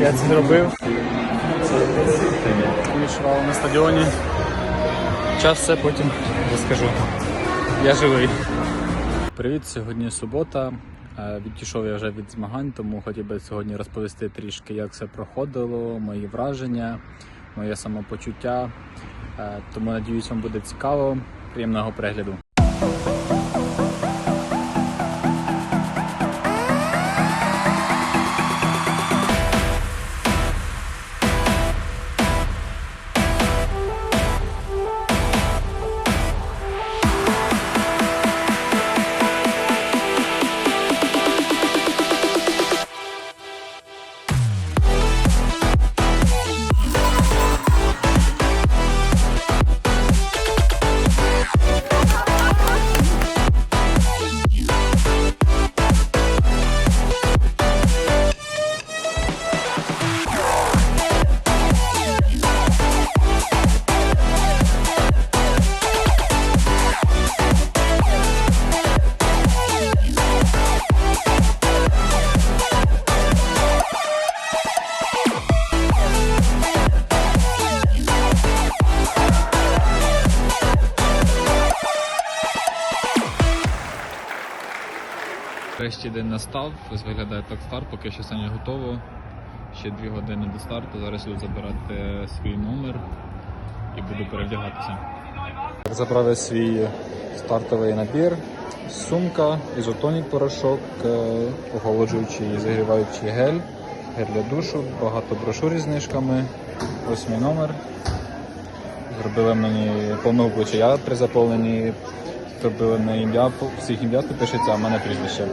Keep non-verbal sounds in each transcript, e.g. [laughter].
Я це зробив. Фінішували на стадіоні. Час все потім розкажу. Я живий. Привіт, сьогодні субота. Е, Відійшов я вже від змагань, тому хотів би сьогодні розповісти трішки, як все проходило, мої враження, моє самопочуття. Е, Тому надіюсь, вам буде цікаво. Приємного перегляду. Врешті день настав, ось виглядає так старт, поки все не готово. Ще дві години до старту. Зараз буду забирати свій номер і буду перевдягатися. Забрав свій стартовий набір, сумка, ізотонік порошок, е, охолоджуючий і загріваючий гель, гель для душу, багато брошур із знижками. Ось мій номер. Зробили мені помилку, чи я при заповненні зробили не ім'я, всіх ім'я тут пишеться, а в мене прізвище.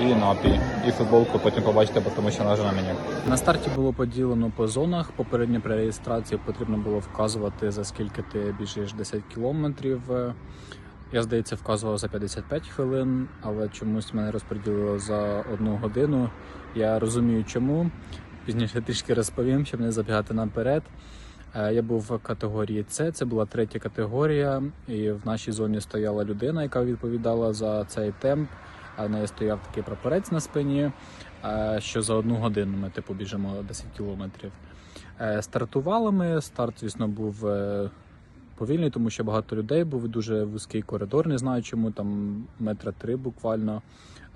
І напій, і футболку потім побачите, тому що вона вже на мені. На старті було поділено по зонах. Попередньо при реєстрації потрібно було вказувати за скільки ти біжиш 10 кілометрів. Я, здається, вказував за 55 хвилин, але чомусь мене розподілило за одну годину. Я розумію, чому. Пізніше трішки розповім, щоб не забігати наперед. Е, Я був в категорії С, це була третя категорія, і в нашій зоні стояла людина, яка відповідала за цей темп. А в неї стояв такий прапорець на спині, е, що за одну годину ми типу біжимо 10 кілометрів. Е, Стартували ми. Старт, звісно, був повільний, тому що багато людей був дуже вузький коридор. Не знаю, чому там метра три буквально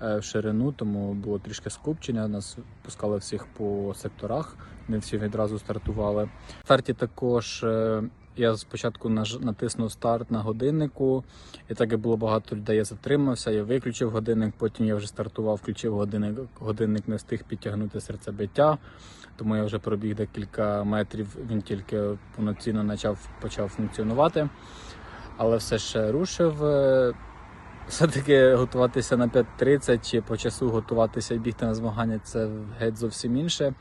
е, в ширину, тому було трішки скупчення. Нас пускали всіх по секторах, не всі відразу стартували. В старті також е, я спочатку натиснув старт на годиннику, і так як було багато людей, я затримався, я виключив годинник, потім я вже стартував, включив годинник, годинник не встиг підтягнути серцебиття, тому я вже пробіг декілька метрів, він тільки повноцінно почав, почав функціонувати. Але все ще рушив. Е, Все-таки готуватися на 5.30 чи по часу готуватися і бігти на змагання це геть зовсім інше.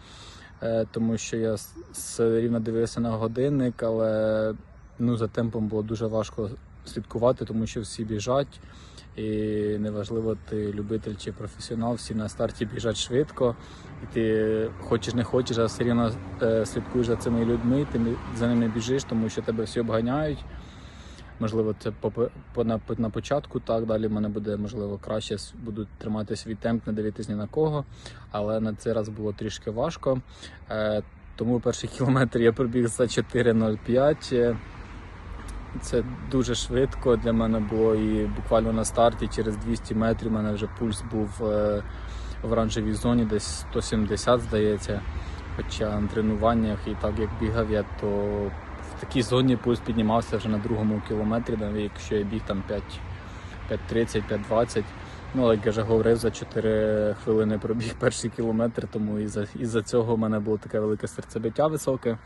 Е, Тому що я все рівно дивився на годинник, але ну, за темпом було дуже важко слідкувати, тому що всі біжать. І неважливо, ти любитель чи професіонал, всі на старті біжать швидко, і ти хочеш не хочеш, а все рівно е, слідкуєш за цими людьми, ти за ними біжиш, тому що тебе всі обганяють. Можливо, це на, початку, так далі мене буде можливо краще буду тримати свій темп, не дивитись ні на кого. Але на цей раз було трішки важко. Е, тому перший [laughs] кілометр я пробіг за 4.05. Е, Це дуже швидко для мене було і буквально на старті через 200 метрів у мене вже пульс був е, в оранжевій зоні, десь 170, здається. Хоча на тренуваннях і так як бігав я, то такій зоні пульс піднімався вже на другому кілометрі, якщо я біг там 5.30, 5.20. Ну, як я вже говорив, за 4 хвилини пробіг [laughs] перший кілометр, тому із-за із цього в мене було таке велике серцебиття високе.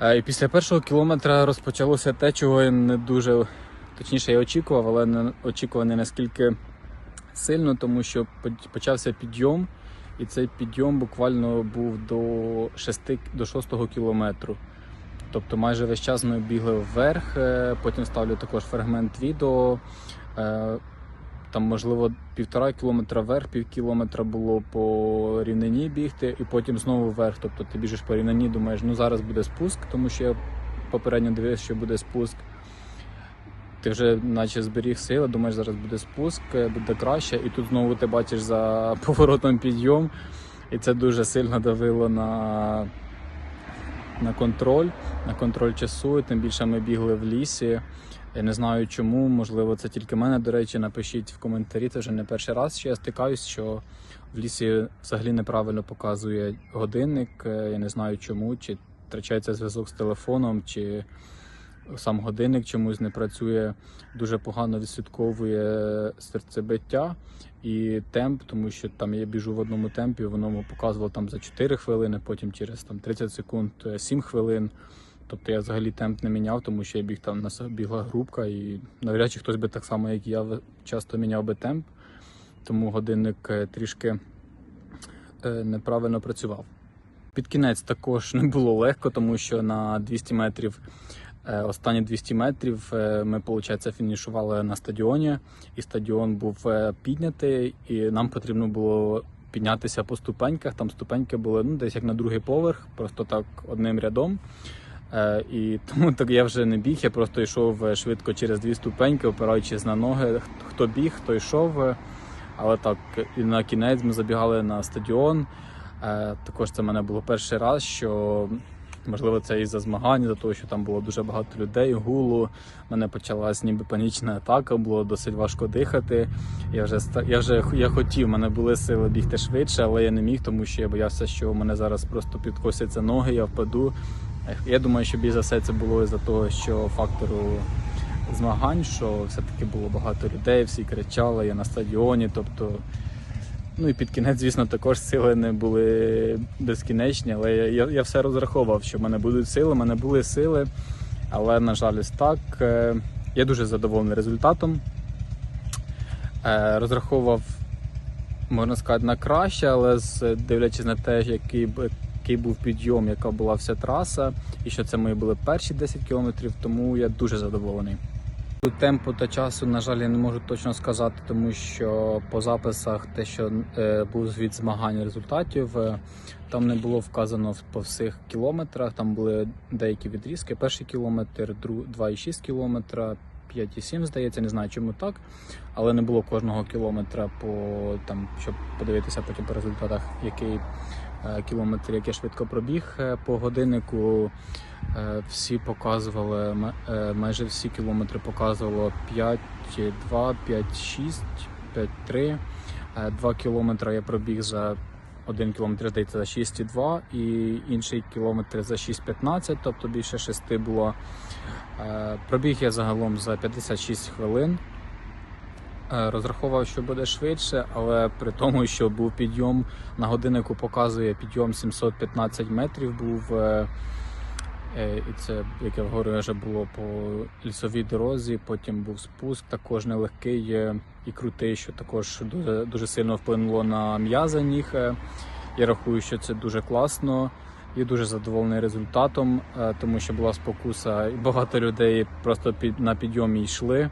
Е, І після першого кілометра розпочалося те, чого я не дуже точніше я очікував, але не очікував не наскільки сильно, тому що почався підйом, і цей підйом буквально був до 6, до 6 кілометру. Тобто майже весь час ми бігли вверх, е, потім ставлю також фрагмент відео. е, Там, можливо, півтора кілометра вверх, пів кілометра було по рівнині бігти, і потім знову вверх. Тобто ти біжиш по рівнині, думаєш, ну зараз буде спуск, тому що я попередньо дивився, що буде спуск. Ти вже наче зберіг сили, думаєш, зараз буде спуск, е, буде краще, і тут знову ти бачиш за [laughs] поворотом підйом. І це дуже сильно давило на, на контроль, на контроль часу. І тим більше ми бігли в лісі. Я не знаю чому, можливо, це тільки мене. До речі, напишіть в коментарі. Це вже не перший раз, що я стикаюсь, що в лісі взагалі неправильно показує годинник. Е, Я не знаю чому, чи втрачається зв'язок з телефоном, чи сам годинник чомусь не працює, дуже погано відслідковує серцебиття і темп, тому що там я біжу в одному темпі, воно показувало там за 4 хвилини, потім через там 30 секунд е, 7 хвилин. Тобто я взагалі темп не міняв, тому що я біг там нас бігла групка, і навряд чи хтось би так само, як я, часто міняв би темп, тому годинник е, трішки е, неправильно працював. Під кінець також не було легко, тому що на 200 метрів, е, останні 200 метрів е, ми, виходить, фінішували на стадіоні, і стадіон був е, піднятий, і нам потрібно було піднятися по ступеньках. Там ступеньки були ну, десь як на другий поверх, просто так одним рядом. Е, І [laughs] тому так я вже не біг, я просто йшов е, швидко через дві ступеньки, опираючись на ноги. Хто біг, хто йшов. е, Але так, і на кінець ми забігали на стадіон. Е, Також це в мене було перший раз, що можливо це і за змагання, за того, що там було дуже багато людей, гулу. У мене почалась ніби панічна атака, було досить важко дихати. Я вже я вже я хотів, мене були сили бігти швидше, але я не міг, тому що я боявся, що у мене зараз просто підкосяться ноги, я впаду. Я думаю, що більш за все це було із-за того, що фактору змагань, що все-таки було багато людей, всі кричали, я на стадіоні. Тобто, ну і під кінець, звісно, також сили не були безкінечні, але я, я, все розраховував, що в мене будуть сили, в мене були сили, але, на жаль, так. Е, Я дуже задоволений результатом. Е, Розраховував, можна сказати, на краще, але дивлячись на те, який, який був підйом, яка була вся траса, і що це мої були перші 10 кілометрів, тому я дуже задоволений. Темпу та часу, на жаль, я не можу точно сказати, тому що по записах те, що е, був звіт змагань результатів, е, там не було вказано по всіх кілометрах. Там були деякі відрізки. Перший кілометр, 2,6 кілометра, 5,7, здається, не знаю, чому так, але не було кожного кілометра по там, щоб подивитися потім по результатах, який е, кілометр, як я швидко пробіг Е, по годиннику. Е, Всі показували, майже всі кілометри показувало 5,2, 5,6, 5,3. Е, Два кілометри я пробіг за один кілометр, здається, за 6,2 і інший кілометр за 6,15, тобто більше 6 було. Пробіг я загалом за 56 хвилин. Е, Розраховував, що буде швидше, але при тому, що був підйом на годиннику, показує підйом 715 метрів. Був е, Е, І це, як я говорю, вже було по лісовій дорозі. Потім був спуск, також нелегкий і крутий, що також дуже, дуже сильно вплинуло на м'язи ніг. Я рахую, що це дуже класно. І дуже задоволений результатом, тому що була спокуса, і багато людей просто під на підйомі йшли.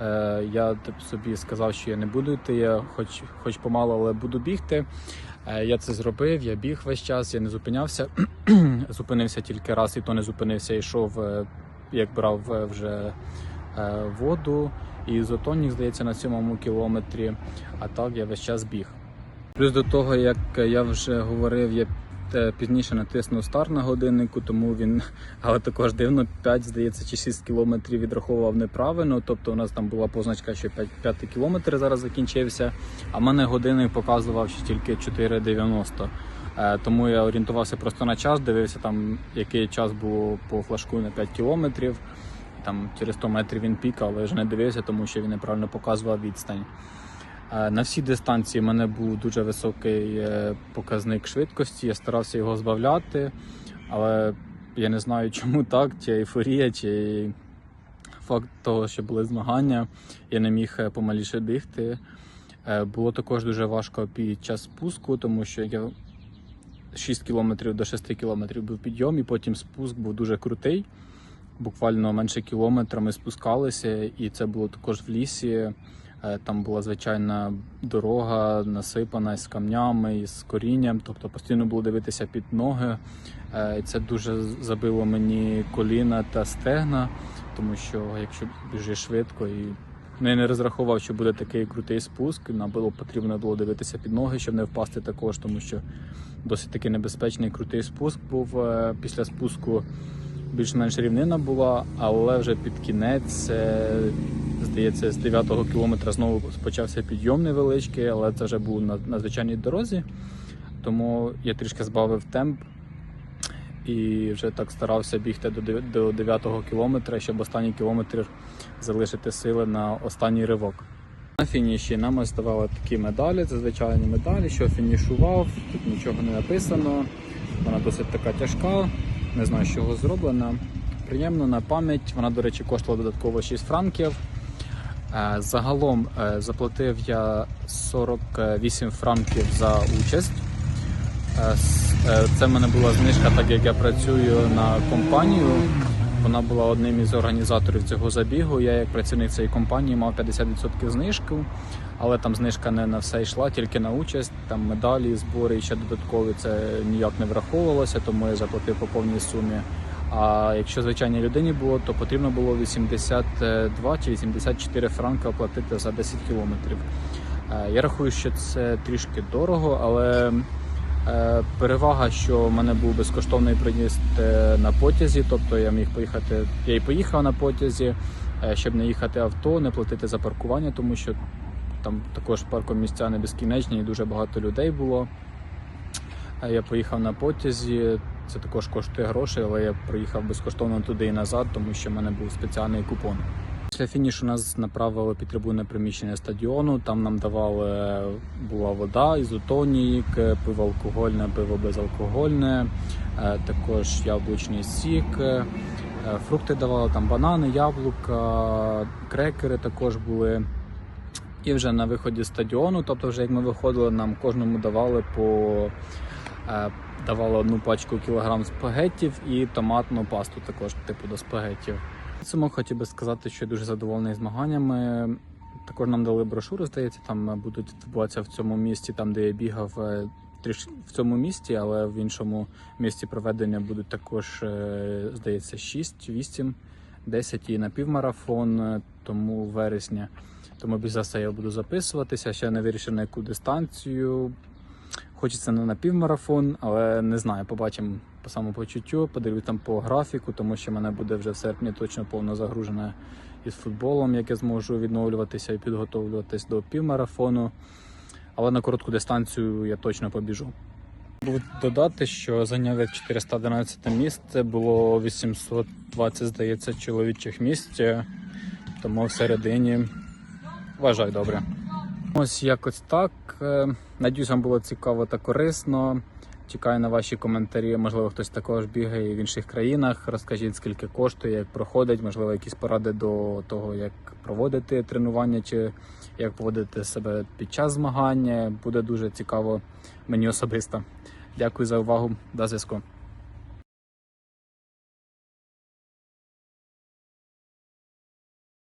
Е, Я тип, собі сказав, що я не буду йти, я хоч, хоч помало, але буду бігти. Е, Я це зробив, я біг весь час, я не зупинявся. [clears throat] зупинився тільки раз, і то не зупинився, йшов, е, як брав вже воду. І ізотонік, здається, на сьомому кілометрі. А так я весь час біг. Плюс до того, як я вже говорив, я пізніше натиснув стар на годиннику, тому він, [laughs] але також дивно, 5, здається, чи 6 кілометрів відраховував неправильно. Тобто у нас там була позначка, що 5, 5 кілометр зараз закінчився, а в мене годинник показував, що тільки 4,90. Е, Тому я орієнтувався просто на час, дивився там, який час було по флажку на 5 кілометрів. Там через 100 метрів він пікав, але вже не дивився, тому що він неправильно показував відстань. На всій дистанції в мене був дуже високий е, показник швидкості. Я старався його збавляти, але я не знаю, [laughs] чому так, чи ейфорія, чи факт того, що були змагання. Я не міг е, помаліше бігти. Е, Було також дуже важко під час спуску, тому що я 6 кілометрів до 6 кілометрів був підйом, і потім спуск був дуже крутий. Буквально менше кілометра ми спускалися, і це було також в лісі. Е, Там була звичайна дорога, насипана з камнями, з корінням, тобто постійно було дивитися під ноги. Е, І це дуже забило мені коліна та стегна, тому що якщо біжиш швидко і Ну, я не розрахував, що буде такий крутий спуск. Нам було потрібно було дивитися під ноги, щоб не впасти також, тому що досить таки небезпечний крутий спуск був. Е, Після спуску більш-менш рівнина була, але вже під кінець, здається, з 9-го кілометра знову почався підйом невеличкий, але це вже був на, на звичайній дорозі. Тому я трішки збавив темп і вже так старався бігти до 9-го кілометра, щоб останній кілометр залишити сили на останній ривок. На фініші нам ось такі медалі, це звичайні медалі, що фінішував, тут нічого не написано. Вона досить така тяжка, не знаю, з чого зроблена. Приємно на пам'ять. Вона, до речі, коштувала додатково 6 франків. Е, Загалом е, заплатив я 48 франків за участь. Е, Це в мене була знижка, так як я працюю на компанію. Вона була одним із організаторів цього забігу. Я, як працівник цієї компанії, мав 50% знижку, але там знижка не на все йшла, тільки на участь. Там медалі, збори і ще додаткові це ніяк не враховувалося, тому я заплатив по повній сумі. А якщо звичайній людині було, то потрібно було 82 чи 84 франки оплатити за 10 кілометрів. Е, Я рахую, що це трішки дорого, але Е, Перевага, що в мене був безкоштовний проїзд е, на потязі, тобто я міг поїхати. Я і поїхав на потязі, щоб не їхати авто, не платити за паркування, тому що там також паркомісця не безкінечні і дуже багато людей було. Я поїхав на потязі, це також коштує грошей, але я проїхав безкоштовно туди і назад, тому що в мене був спеціальний купон. Після фінішу нас направили під трибунне приміщення стадіону. Там нам давали була вода, ізотонік, пиво алкогольне, пиво безалкогольне, е, також яблучний сік, е, фрукти давали там банани, яблука, крекери також були. І вже на виході стадіону, тобто, вже як ми виходили, нам кожному давали по е, давали одну пачку кілограм спагеттів і томатну пасту також, типу до спагеттів. Підсумок хотів би сказати, що я дуже задоволений змаганнями. Також нам дали брошуру, здається, там будуть відбуватися в цьому місті, там де я бігав е, в цьому місті, але в іншому місті проведення будуть також, е, здається, 6, 8, 10 і напівмарафон, е, тому вересня. Тому більш за все я буду записуватися. Ще не вирішив на яку дистанцію. Хочеться на напівмарафон, але не знаю, побачимо по самопочуттю, подивлюсь там по графіку, тому що мене буде вже в серпні точно повно загружене із футболом, як я зможу відновлюватися і підготовлюватись до півмарафону. Але на коротку дистанцію я точно побіжу. Буду додати, що зайняв я 411 місце, було 820, здається, чоловічих місць, тому всередині вважаю добре. Ось якось так. Е, Надіюсь, вам було цікаво та корисно. Чекаю на ваші коментарі. Можливо, хтось також бігає в інших країнах. Розкажіть, скільки коштує, як проходить, можливо, якісь поради до того, як проводити тренування чи як поводити себе під час змагання. Буде дуже цікаво мені особисто. Дякую за увагу. До зв'язку.